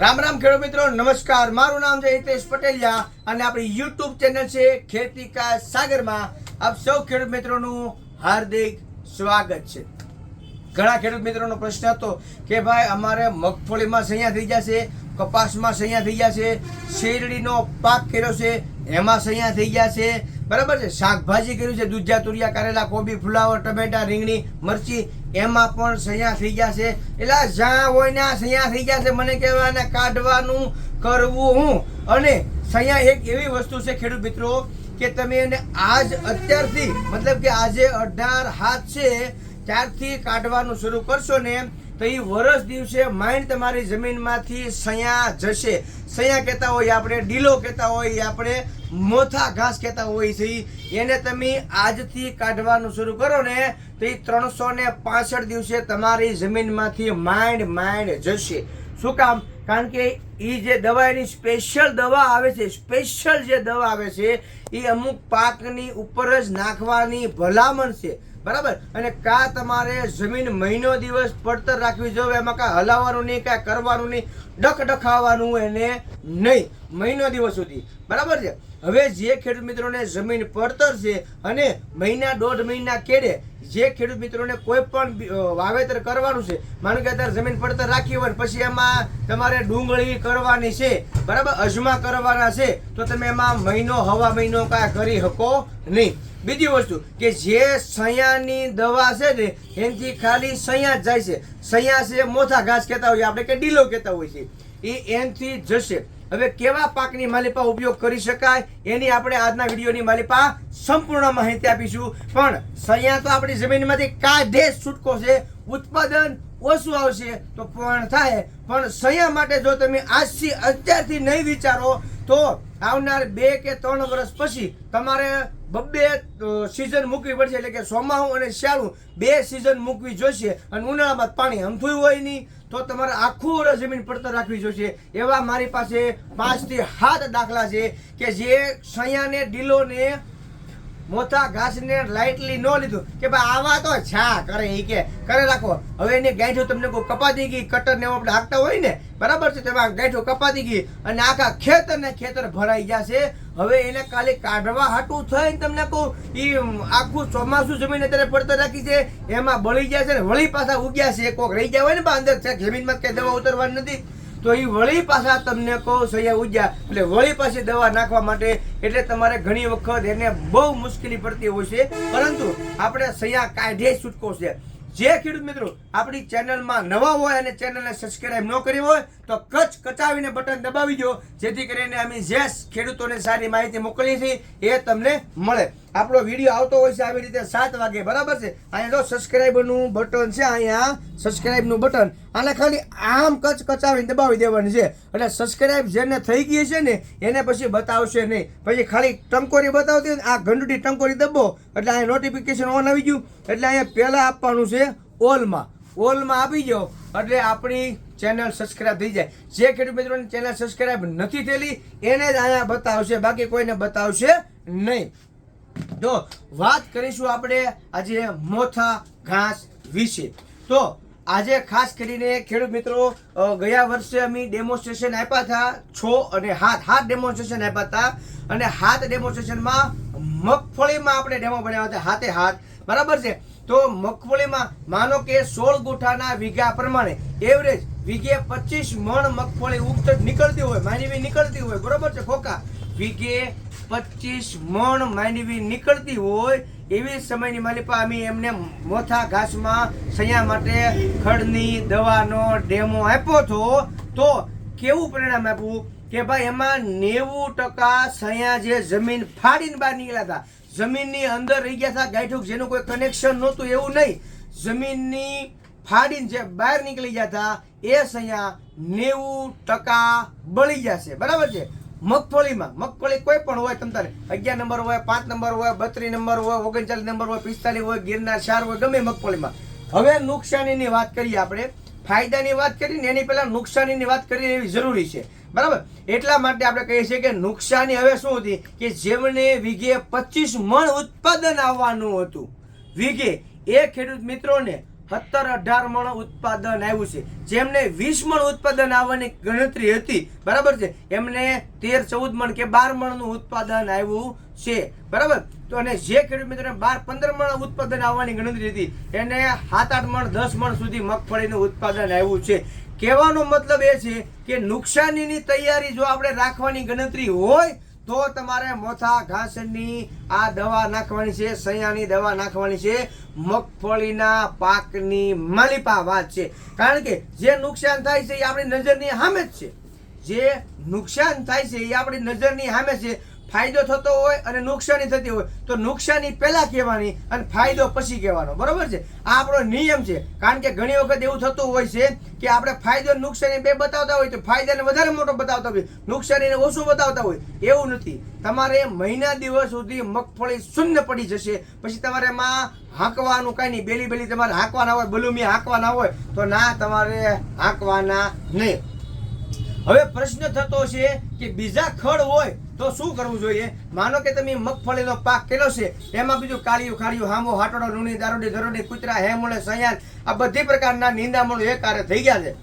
રામ રામ ખેડૂત મિત્રો, નમસ્કાર. મારું નામ છે હિતેશ પટેલિયા અને આપણી યુટ્યુબ ચેનલ છે ખેતી કા સાગરમાં. આપ સૌ ખેડૂત મિત્રોનું હાર્દિક સ્વાગત છે. ઘણા ખેડૂત મિત્રોનો પ્રશ્ન હતો કે ભાઈ, અમારે મગફળીમાં સૈયા થઈ જશે કપાસમાં સૈયા થઈ જશે શેરડીનો પાક કર્યો છે, એમાં સૈયા થઈ ગયા છે. બરાબર છે? શાકભાજી કર્યું છે, દૂધિયા, તુરિયા, કારેલા, કોબી, ફુલાવર, ટમેટા, રીંગણી, મરચી એમાં પણ સૈયા થઈ ગયા છે એટલે જ્યાં હોય ને આ સૈયા થઈ ગયા છે મને કહેવાય ને કાઢવાનું, કરવું હું. અને સૈયા એક એવી વસ્તુ છે ખેડૂત મિત્રો, કે તમે એને આજ અત્યારથી, મતલબ કે આજે અઢાર હાથ છે, ત્યારથી કાઢવાનું શરૂ કરશો ને, તો એ વરસ દિવસે માઇન્ડ તમારી જમીનમાંથી સયા જશે. સયા કહેતા હોય આપણે, ડીલો કહેતા હોય આપણે મોથા ઘાસ કહેતા હોય છે. એને તમે આજથી કાઢવાનું શરૂ કરો ને, તો એ ત્રણસો ને પાસઠ દિવસે તમારી જમીનમાંથી માઇન્ડ માઇન્ડ જશે. શું કામ? કારણ કે એ જે દવા, એની સ્પેશિયલ દવા આવે છે સ્પેશિયલ જે દવા આવે છે એ અમુક પાકની ઉપર જ નાખવાની ભલામણ છે. બરાબર? અને કા તમારે જમીન મહિનો દિવસ પડતર રાખવી જોઈએ, એમાં કાંઈ હલાવવાનું નહીં, કાંઈ કરવાનું નહીં ડખ ડખાવવાનું એને નહીં. મહિનો દિવસ સુધી. બરાબર છે? હવે જે ખેડૂત મિત્રોને જમીન પડતર છે અને મહિના દોઢ મહિના કેડે, જે ખેડૂત મિત્રોને કોઈ પણ વાવેતર કરવાનું છે, માનો કે અત્યારે જમીન પડતર રાખી હોય પછી એમાં તમારે ડુંગળી કરવાની છે, બરાબર? અજમા કરવાના છે, તો તમે એમાં મહિનો, હવા મહિનો કાંઈ કરી શકો નહીં. બીજી વસ્તુ કે જે સૈયાની દવા છે ને, એનાથી ખાલી સૈયા જાય છે. સૈયા છે મોથા ઘાસ કહેતા હોય આપણે કે ડીલો કહેતા હોય છે. એ એનથી જશે. હવે કેવા પાકની માલિપા ઉપયોગ કરી શકાય એની આપણે આજના વિડીયોની માલિપા સંપૂર્ણ માહિતી આપીશું. પણ સૈયા તો આપણી જમીનમાંથી કાઢે છૂટકો છે, ઉત્પાદન ઓછું આવશે તો પણ થાય. પણ સૈયા માટે જો તમે આજથી અત્યારથી નહીં વિચારો તો આવનાર બે કે ત્રણ વર્ષ પછી તમારે બબ્બે સિઝન મૂકવી પડશે. એટલે કે સોમાહું અને શિયાળું બે સિઝન મૂકવી જોઈશે અને ઉનાળામાં પાણી હમથું હોય નહીં. તો તમારે આખું વર્ષ જમીન પડતર રાખવી જોઈશે એવા મારી પાસે પાંચથી સાત દાખલા છે કે જે સૈયાને, ડીલોને, મોટા ઘાસને લાઇટલી ન લીધું. કે ભાઈ આવા તો છા કરે એ કે, કરે રાખો. હવે એને ગાંઠો તમને કોઈ કપાતી ગઈ કટર ને આપણે હાંકતા હોય ને, બરાબર છે? તેમાં ગાંઠો કપાતી ગઈ અને આખા ખેતર ને ખેતર ભરાઈ છે હવે એને કાલે કાઢવા હાટું થઈને તમને કહું એ આખું ચોમાસું જમીન અત્યારે પડતર રાખી છે, એમાં બળી ગયા છે ને વળી પાછા ઉગ્યા છે. કોક રહી ગયા હોય ને બા અંદર છે, જમીનમાં કે દવા ઉતરવાની નથી. તો એ વળી પાછા તમને કહો, સૈયા ઉજ્યા એટલે વળી પાછી દવા નાખવા માટે, એટલે તમારે ઘણી વખત એને બહુ મુશ્કેલી પડતી હોય છે. પરંતુ આપણે સૈયા કાઢે છૂટકો છે. જે ખેડૂત મિત્રો આપણી ચેનલમાં નવા હોય અને ચેનલને સબસ્ક્રાઇબ ન કરી હોય, તો કચ કચાવીને બટન દબાવી દો, જેથી કરીને અમે જે ખેડૂતોને સારી માહિતી મોકલીએ છીએ, એ તમને મળે. આપણો વીડિયો આવતો હોય છે આવી રીતે સાત વાગે, બરાબર છે? અહીંયા જો સબસ્ક્રાઈબનું બટન છે, અહીંયા સબસ્ક્રાઈબનું બટન આને ખાલી આમ કચ કચાવીને દબાવી દેવાની છે. એટલે સબસ્ક્રાઈબ જેને થઈ ગઈ છે ને, એને પછી બતાવશે નહીં. પછી ખાલી ટંકોરી બતાવતી હોય આ ઘંટડી ટંકોરી દબો. એટલે અહીંયા નોટિફિકેશન ઓન આવી ગયું. એટલે અહીંયા પહેલાં આપવાનું છે ઓલમાં. ઓલમાં આપી જાઓ એટલે આપણી ચેનલ સબસ્ક્રાઇબ થઈ જાય. જે ખેડૂત મિત્રોની ચેનલ સબસ્ક્રાઇબ નથી થયેલી, એને જ અહીંયા બતાવશે. બાકી કોઈને બતાવશે નહીં. તો વાત કરીશું આપણે આજે મોથા ઘાસ વિશે. તો, આજે ખાસ કરીને ખેડૂત મિત્રો ગયા વર્ષે અમે ડેમોન્સ્ટ્રેશન આપ્યા હતા, છ અને હાથ. હાથ ડેમોન્સ્ટ્રેશન આપ્યા હતા અને હાથ ડેમોન્સ્ટ્રેશનમાં મગફળીમાં આપણે ડેમો બનાવ્યા હતા, હાથે હાથ. બરાબર છે? તો મગફળીમાં, માનો કે સોળ ગુઠાના વીઘા પ્રમાણે એવરેજ વીઘે પચીસ મણ મગફળી ઉગત નીકળતી હોય, માનવી નીકળતી હોય, બરોબર છે ખોકા વીઘે પચીસ મણ માંડવી નીકળતી હોય એવી સમયની માલિપા અમે એમને મોથા ઘાસમાં સૈયા માટે ખડની, દવાનો, ડેમો આપ્યો હતો. તો કેવું પરિણામ આપ્યું કે ભાઈ એમાં નેવું ટકા સૈયા જે જમીન ફાડીને બહાર નીકળ્યા હતા. જમીનની અંદર રહી ગયા હતા ગાંઠુક જેનું કોઈ કનેક્શન નહોતું, એવું નહીં. જમીનની ફાડીને જે બહાર નીકળી ગયા હતા, એ સૈયા નેવું ટકા બળી જશે બરાબર છે? મગફળીમાં, મગફળી કોઈ પણ હોય તમ તારે, અગિયાર નંબર હોય, પાંચ નંબર હોય, બત્રીસ નંબર હોય, ઓગણચાલીસ નંબર હોય, પિસ્તાલીસ હોય, ગિરનાર ચાર હોય, ગમે મગફળીમાં. હવે નુકસાનીની વાત કરીએ આપણે, ફાયદાની વાત કરીને એની પહેલાં નુકસાનીની વાત કરીએ એવી જરૂરી છે. બરાબર? એટલા માટે આપણે કહીએ છીએ કે નુકસાની હવે શું હતી? કે જેમને વીઘે પચીસ મણ ઉત્પાદન આવવાનું હતું. વીઘે, એ ખેડૂત મિત્રોને સત્તર અઢાર મણ ઉત્પાદન આવ્યું છે. જેમને વીસ મણ ઉત્પાદન આવવાની ગણતરી હતી. બરાબર છે? એમને તેર, ચૌદ મણ કે બાર મણનું ઉત્પાદન આવ્યું છે. બરાબર? તો અને જે ખેડૂત મિત્રોને બાર, પંદર મણ ઉત્પાદન આવવાની ગણતરી હતી, એને સાત, આઠ મણ, દસ મણ સુધી મગફળીનું ઉત્પાદન આવ્યું છે. કહેવાનો મતલબ એ છે કે નુકસાનીની તૈયારી જો આપણે રાખવાની ગણતરી હોય તો તમારે મોથા ઘાસની આ દવા નાખવાની છે સૈયાની દવા નાખવાની છે, મગફળીના પાકની માલિપા વાત છે. કારણ કે જે નુકસાન થાય છે એ આપણી નજરની સામે જ છે. જે નુકસાન થાય છે એ આપણી નજરની સામે છે. ફાયદો થતો હોય અને નુકસાની થતી હોય, તો નુકસાની પહેલા કહેવાની અને ફાયદો પછી કહેવાનો. બરોબર છે? આ આપણો નિયમ છે. કારણ કે ઘણી વખત એવું થતું હોય છે કે આપણે ફાયદો નુકસાની બે બતાવતા હોય તો ફાયદાને વધારે મોટો બતાવતા હોય, નુકસાનીને ઓછું બતાવતા હોય. એવું નથી. તમારે મહિના દિવસ સુધી મગફળી શૂન્ય પડી જશે. પછી તમારે એમાં હાંકવાનું કાંઈ નહીં. બેલી બેલી તમારે હાંકવાના હોય બલુમી હાંકવાના હોય, તો ના, તમારે હાંકવાના નહીં. હવે પ્રશ્ન થતો છે કે બીજા ખડ હોય તો શું કરવું જોઈએ? માનો કે તમે મગફળીનો પાક કેલો છે, એમાં બીજું કાળિયું ખાળિયું, હામો, હાટોડો, લૂણી, દારૂડી ગરોડી કૂતરા હેમોળે સયાન આ બધી પ્રકારના નિંદામણો એકારે થઈ ગયા છે.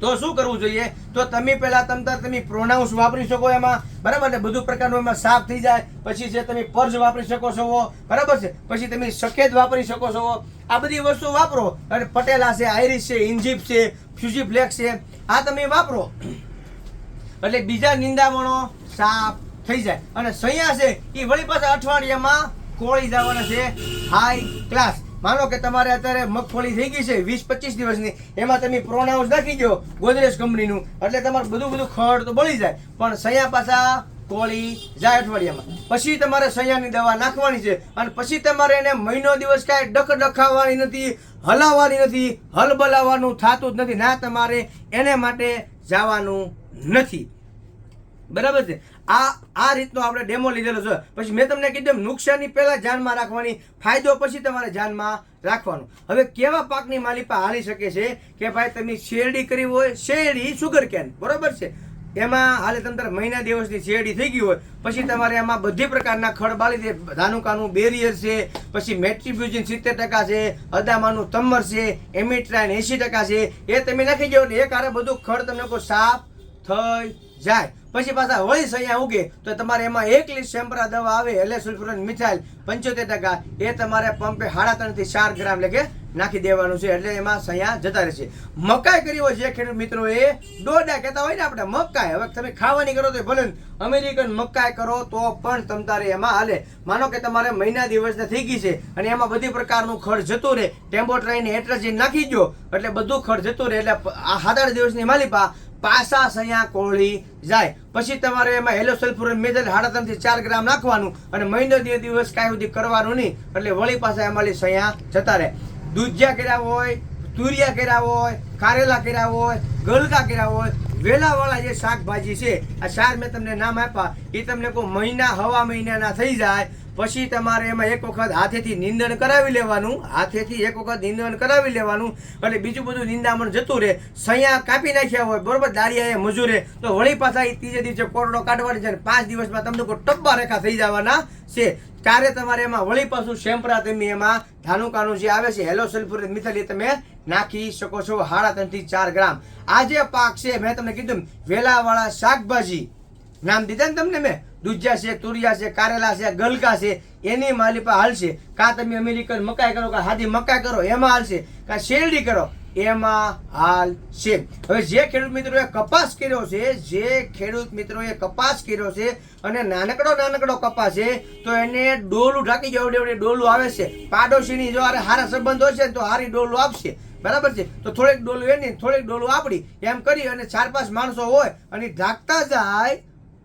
તો શું કરવું જોઈએ? તો તમે પહેલા તમતાર તમે પ્રોનાઉન્સ વાપરી શકો એમાં, બરાબર ને? બધું પ્રકારનું એમાં સાફ થઈ જાય. પછી છે તમે પર્જ વાપરી શકો છો બરાબર છે? પછી તમે સફેદ વાપરી શકો છો આ બધી વસ્તુ વાપરો. અને પટેલા છે આઈરિશ છે ઇન્જીપ છે ફ્યુઝીફ્લેક્સ છે, આ તમે વાપરો. એટલે બીજા નિંદામણો સાફ થઈ જાય. અને સૈયા છે એ વળી પાછા અઠવાડિયામાં કોળી જવાના છે. હાઈ ક્લાસ માનો કે તમારે અત્યારે મગફળી થઈ ગઈ છે, વીસ પચીસ દિવસની. એમાં તમે પ્રોનાઉન્સ નાખી દો ગોદરેજ કંપનીનું. એટલે તમારું બધું બધું ખડ તો બળી જાય. પણ સૈયા પાછા કોળી જાય અઠવાડિયામાં. પછી તમારે સૈયાની દવા નાખવાની છે. અને પછી તમારે એને મહિનો દિવસ કાંઈ ડખ ડખાવવાની નથી, હલાવવાની નથી, હલબલાવવાનું થતું જ નથી. ના, તમારે એને માટે જવાનું નથી. બરાબર છે? આ આ રીતનો આપણે ડેમો લીધેલો છે. પછી મેં તમને કીધું નુકસાની પહેલાં ધ્યાનમાં રાખવાની, ફાયદો પછી તમારે ધ્યાનમાં રાખવાનો. હવે કેવા પાકની માલિપા હાલી શકે છે કે ભાઈ તમે શેરડી કરી હોય, શેરડી સુગર કેન બરાબર છે? એમાં હાલે તમે મહિના દિવસની શેરડી થઈ ગઈ હોય, પછી તમારે એમાં બધી પ્રકારના ખડ બાળી દે, ધાનુકાનું બેરિયર છે, પછી મેટ્રીબ્યુજિન સિત્તેર ટકા છે, અદામાનું તમર છે એમિટ્રાઇન એંશી ટકા છે, એ તમે નાખી જાઓ ને એક કારણે બધું ખડ તમને કોઈ સાફ થઈ જાય. પછી પાછા વળી સૈયા ઉગે તો તમારે એમાં એક લીટર શેમ્પરા દવા આવે એટલે સલ્ફ્યુરન મિથાઇલ પંચોતેર ટકા. એ તમારે પંપે સાડા ત્રણથી ચાર ગ્રામ લેકે નાખી દેવાનું છે. એટલે એમાં સૈયા જતા રહેશે. મકાઈ કરી હોય છે, ખેડૂત મિત્રો, એ ડોડા કહેતા હોય ને આપણે, મકાઈ. હવે તમે ખાવાની કરો તો ભલે અમેરિકન મકાઈ કરો તો પણ તમ તારે એમાં હાલે. માનો કે તમારે મહિના દિવસને થઈ ગઈ છે અને એમાં બધી પ્રકારનું ખડ જતું રહે. ટેમ્પો ટ્રાઈને એટ્રજીન નાખી દો એટલે બધું ખડ જતું રહે. એટલે આ સાત આઠ દિવસની માલિપા પાસા સયા કોળી જાય. પછી તમારે એમાં હેલો સલ્ફ્યુરન મેજર સાડા ત્રણથી ચાર ગ્રામ નાખવાનું અને મહિનો બે દિવસ કાંઈ સુધી કરવાનું નહીં. એટલે વળી પાછા એમાં સયા જતા રહે. દૂધિયા કર્યા હોય, તુરિયા કર્યા હોય, કારેલા કર્યા હોય, ગલકા કર્યા હોય, વેલાવાળા જે શાકભાજી છે, આ ચાર મેં તમને નામ આપ્યા, એ તમને કોઈ મહિના, હવા મહિનાના થઈ જાય પછી તમારે એમાં એક વખત હાથેથી નિંદણ કરાવી લેવાનું, હાથેથી એક વખત નિંદણ કરાવી લેવાનું, એટલે બીજું બધું નિંદામણ જતું રહે. સૈયા કાપી નાખ્યા હોય, બરોબર દાળિયા એ મજૂરે. તો વળી પાછા એ ત્રીજે દિવસે કોરડો કાઢવાની છે પાંચ દિવસમાં તમને કોઈ ટબ્બા રેખા થઈ જવાના છે. ત્યારે તમારે એમાં વળી પાછું શેમ્પરા તમે એમાં ધાનુકાનું જે આવે છે, હેલો સલ્ફ્યુરિક મિથલ એ તમે નાખી શકો છો સાડા ત્રણથી ચાર ગ્રામ. આ જે પાક છે, મેં તમને કીધું વેલાવાળા શાકભાજી. નામ દીધા ને તમને મેં? દૂધિયા છે, તુરિયા છે, કારેલા છે, ગલકા છે, એની માલી પર હાલશે. કાં તમે અમેરિકન મકાઈ કરો, કાં હાદી મકાઈ કરો, એમાં હાલશે. કાં શેરડી કરો, એમાં હાલ છે હવે જે ખેડૂત મિત્રોએ કપાસ કર્યો છે, જે ખેડૂત મિત્રોએ કપાસ કર્યો છે અને નાનકડો નાનકડો કપાસ છે, તો એને ડોલું ઢાંકી જવું એવડે ડોલું આવે છે. પાડોશીની જો હારા સંબંધ હોય છે તો હારી ડોલું આપશે. બરાબર છે? તો થોડીક ડોલું એની થોડીક ડોલું આપણી એમ કરી અને ચાર પાંચ માણસો હોય અને ઢાંકતા જાય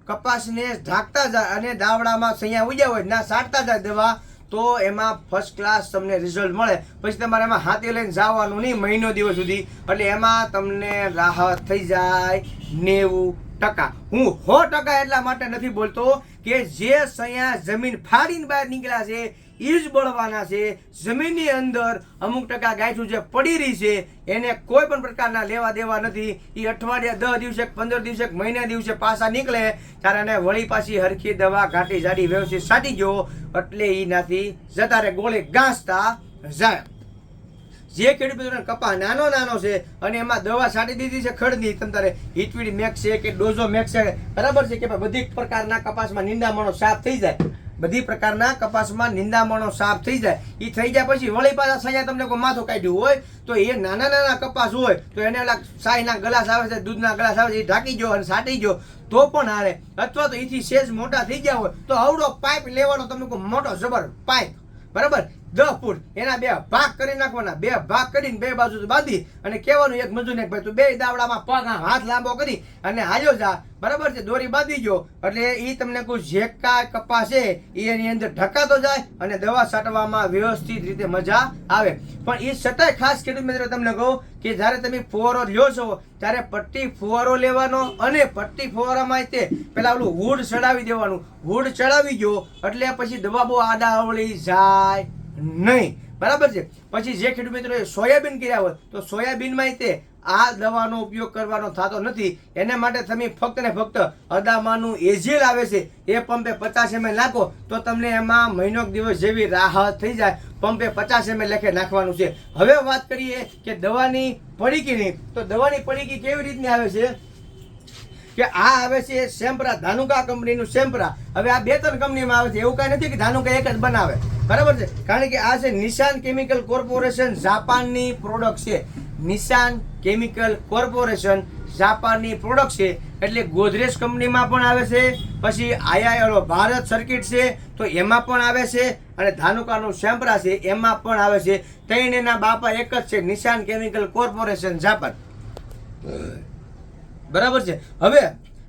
કપાસને ઢાંકતા જાય અને દાવડામાં સૈયા ઉજ્યા હોય, ના સાટતા જાય દવા, તો એમાં ફર્સ્ટ ક્લાસ તમને રિઝલ્ટ મળે. પછી તમારે એમાં હાથે લઈને જવાનું નહીં મહિનો દિવસ સુધી. એટલે એમાં તમને રાહત થઈ જાય નેવું ટકા. હું સો ટકા એટલા માટે નથી બોલતો કે જે સૈયા જમીન ફાડીને બહાર નીકળ્યા છે એ જ બળવાના છે. જમીનની અંદર અમુક ટકા ગાંઠું જે પડી રહી છે, એને કોઈ પણ પ્રકારના લેવા દેવા નથી. એ અઠવાડિયા દસ દિવસે પંદર દિવસે મહિના દિવસે પાછા નીકળે, ત્યારે એને વળી પાછી હરખી દવા, ઘાટી જાડી વ્યવસ્થિત સાટી ગયો, એટલે એનાથી જતા રે ગોળે ગાંસતા જાય. જે ખેડૂત મિત્રોને કપા નાનો નાનો છે, અને એમાં દવા છાંટી દીધી છે ખડની, તમ તારે હિટવીડ મેક્સ છે કે ડોઝો મેક્સ છે, બરાબર છે કે બધી પ્રકારના કપાસમાં નિંદામણો સાફ થઈ જાય. બધી પ્રકારના કપાસમાં નિંદામણો સાફ થઈ જાય. એ થઈ જાય પછી વળી પાછા સાયા તમને કોઈ માથું કાઢ્યું હોય, તો એ નાના નાના કપાસ હોય, તો એને ઓલા સાયના ગ્લાસ આવે છે, દૂધના ગ્લાસ આવે છે એ ઢાંકી જો અને સાટી જો તો પણ હારે. અથવા તો એથી સેજ મોટા થઈ ગયા હોય, તો અવડો પાઇપ લેવાનો તમને કોઈ મોટો જબર પાઇપ. બરાબર? દસ ફૂટ. એના બે ભાગ કરી નાખવાના. બે ભાગ કરીને બે બાજુ બાંધી અને કહેવાનું એક મજૂર ને ભાઈ, તું બે દાવડામાં પગ હાથ લાંબો કરી અને હાજો જા. બરાબર છે? દોરી બાંધી ગયો. એટલે એ તમને કોઈ જે કપાસ છે એ એની અંદર ઢકાતો જાય અને દવા છાંટવામાં વ્યવસ્થિત રીતે મજા આવે. પણ એ છતાંય ખાસ ખેડૂત મિત્રો તમને કહું કે જ્યારે તમે ફુવારો લ્યો છો, ત્યારે પટ્ટી ફુવારો લેવાનો અને પટ્ટી ફુવારામાં તે પેલા ઓલું હુડ ચડાવી દેવાનું. હુડ ચડાવી ગયો એટલે પછી દવા બહુ આડા આડાવળી જાય. નહીં. બરાબર છે? પછી જે ખેડૂત મિત્રોએ સોયાબીન કર્યા હોય, તો સોયાબીનમાં તે આ દવાનો ઉપયોગ કરવાનો થતો નથી. એને માટે તમે ફક્ત ને ફક્ત અદામાનું એજેલ આવે છે, એ પંપે પચાસ એમએલ નાખો, તો તમને એમાં મહિનો દિવસ જેવી રાહત થઈ જાય. પંપે પચાસ એમએલ લેખે નાખવાનું છે. હવે વાત કરીએ કે દવાની પડીકીની. તો દવાની પડીકી કેવી રીતની આવે છે? કે આ આવે છે સેમ્પરા, ધાનુકા કંપનીનું સેમ્પરા. હવે આ બે ત્રણ કંપનીમાં આવે છે. એવું કાંઈ નથી કે ધાનુકા એક જ બનાવે. બરાબર છે? કારણ કે આ છે નિશાન કેમિકલ કોર્પોરેશન જાપાનની પ્રોડક્ટ છે. નિશાન કેમિકલ કોર્પોરેશન જાપાનની પ્રોડક્ટ છે. એટલે ગોદરેજ કંપનીમાં પણ આવે છે. પછી આઈઆઈ ભારત સર્કિટ છે. તો એમાં પણ આવે છે. અને ધાનુકાનું સેમ્પરા છે. એમાં પણ આવે છે. ત્રણ એના બાપા એક જ છે. નિશાન કેમિકલ કોર્પોરેશન જાપાન. બરાબર છે? હવે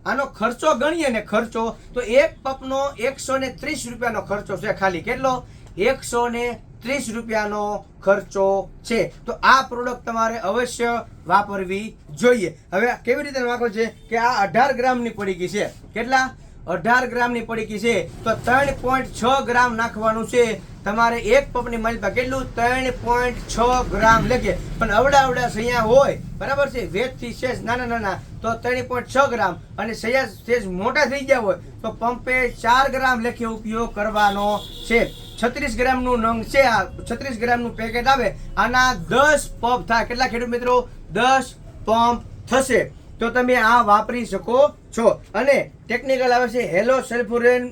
આનો ખર્ચો ગણીએ ને ખર્ચો, તો એક પપનો એકસો ને ત્રીસ રૂપિયાનો ખર્ચો છે ખાલી. કેટલો? એકસો ને ત્રીસ રૂપિયાનો ખર્ચો છે. તો આ પ્રોડક્ટ તમારે અવશ્ય વાપરવી જોઈએ. હવે કેવી રીતે વાપરો છે કે આ અઢાર ગ્રામની પડીકી છે. કેટલા? અઢાર ગ્રામની પડીકી છે. તો ત્રણ પોઈન્ટ છ ગ્રામ નાખવાનું છે. તમારે એક પપની મલપા કેટલું? ત્રણ પોઈન્ટ છ ગ્રામ લખીએ પણ અવડા અવડા સૈયા હોય. બરાબર છે? વેચથી શેષ નાના નાના. તો ત્રણ પોઈન્ટ છ ગ્રામ. અને સૈયા શેષ મોટા થઈ ગયા હોય, તો પંપે ચાર ગ્રામ લખી ઉપયોગ કરવાનો છે. છત્રીસ ગ્રામનું નંગ છે આ. છત્રીસ ગ્રામનું પેકેટ આવે. આના દસ પંપ થાય. કેટલા ખેડૂત મિત્રો? દસ પંપ થશે. તો તમે આ વાપરી શકો છો. અને ટેકનિકલ આવે છે. Halosulfuron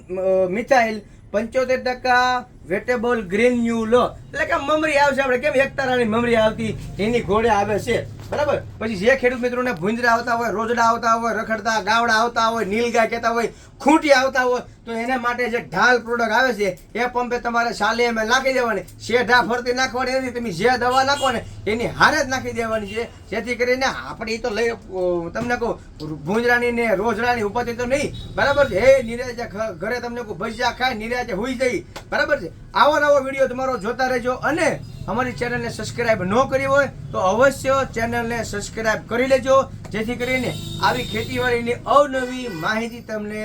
methyl. પંચોતેર ટકા વેટેબલ ગ્રીન ન્યુ લો એટલે કે મમરી આવશે. આપણે કેમ એક તારાની મમરી આવતી? એની ઘોડે આવે છે. બરાબર? પછી જે ખેડૂત મિત્રોને ભૂંજરા આવતા હોય, રોજડા આવતા હોય, રખડતા, ગાવડા આવતા હોય, નીલગાય કહેતા હોય, ખૂંટી આવતા હોય, તો એના માટે જે ઢાલ પ્રોડક્ટ આવે છે, એ પંપે તમારે શાલે એમ નાખી દેવાની. શેઢા ફરતી નાખવાની નથી, તમે જે દવા નાખો ને એની હારે જ નાખી દેવાની છે. જેથી કરીને આપણે એ તો લઈ તમને કહું, ભૂંજરાની ને રોજડાની ઉપરથી તો નહીં, બરાબર છે? એ નિરાજે ઘરે તમને કહું, ભજીયા ખાય નિરાજે હોઈ જઈ, બરાબર છે? આવો નવો વીડિયો તમારો જોતા રહેજો અને અમારી ચેનલને સબસ્ક્રાઇબ ન કરી હોય તો અવશ્ય ચેનલને સબસ્ક્રાઇબ કરી લેજો, જેથી કરીને આવી ખેતીવાડીની અવનવી માહિતી તમને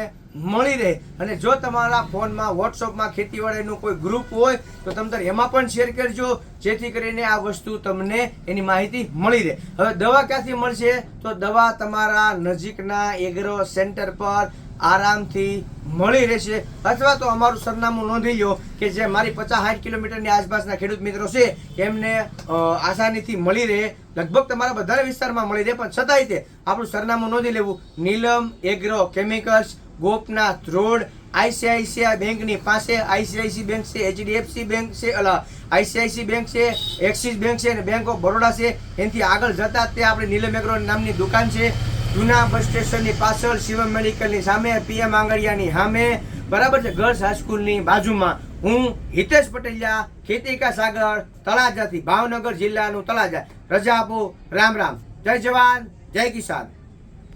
મળી રહે. અને જો તમારા ફોનમાં વોટ્સઅપમાં ખેતીવાડીનું કોઈ ગ્રુપ હોય, તો તમે એમાં પણ શેર કરજો, જેથી કરીને આ વસ્તુ તમને એની માહિતી મળી રહે. હવે દવા ક્યાંથી મળશે? તો દવા તમારા નજીકના એગ્રો સેન્ટર પર આરામથી મળી રહેશે. અથવા તો અમારું સરનામું નોંધી લો કે જે મારી પચાસ સાઠ કિલોમીટરની આસપાસના ખેડૂત મિત્રો છે, એમને આસાનીથી મળી રહે. લગભગ તમારા બધા વિસ્તારમાં મળી રહે, પણ છતાંય તે આપણું સરનામું નોંધી લેવું. Neelam agro chemicals, Gopnath road, ICICI બેંકની પાસે આઈસીઆઈસી બેંક છે, એચડીએફસી બેંક છે, અલા આઈસીઆઈસી બેંક છે, એક્સિસ બેંક છે અને બેંક ઓફ બરોડા છે. એનાથી આગળ જતા તે આપણી નીલમ એગ્રો નામની દુકાન છે. જૂના બસ સ્ટેશનની પાછળ શિવમ મેડિકલની સામે પીએમ આંગળિયાની સામે. બરાબર છે, ગર્લ્સ હાઈસ્કૂલની બાજુમાં. હું હિતેશ પટેલિયા ખેતી કા સાગર, તળાજાથી ભાવનગર જિલ્લાનું તળાજા. રજા આપો, રામ રામ. જય જવાન, જય કિસાન.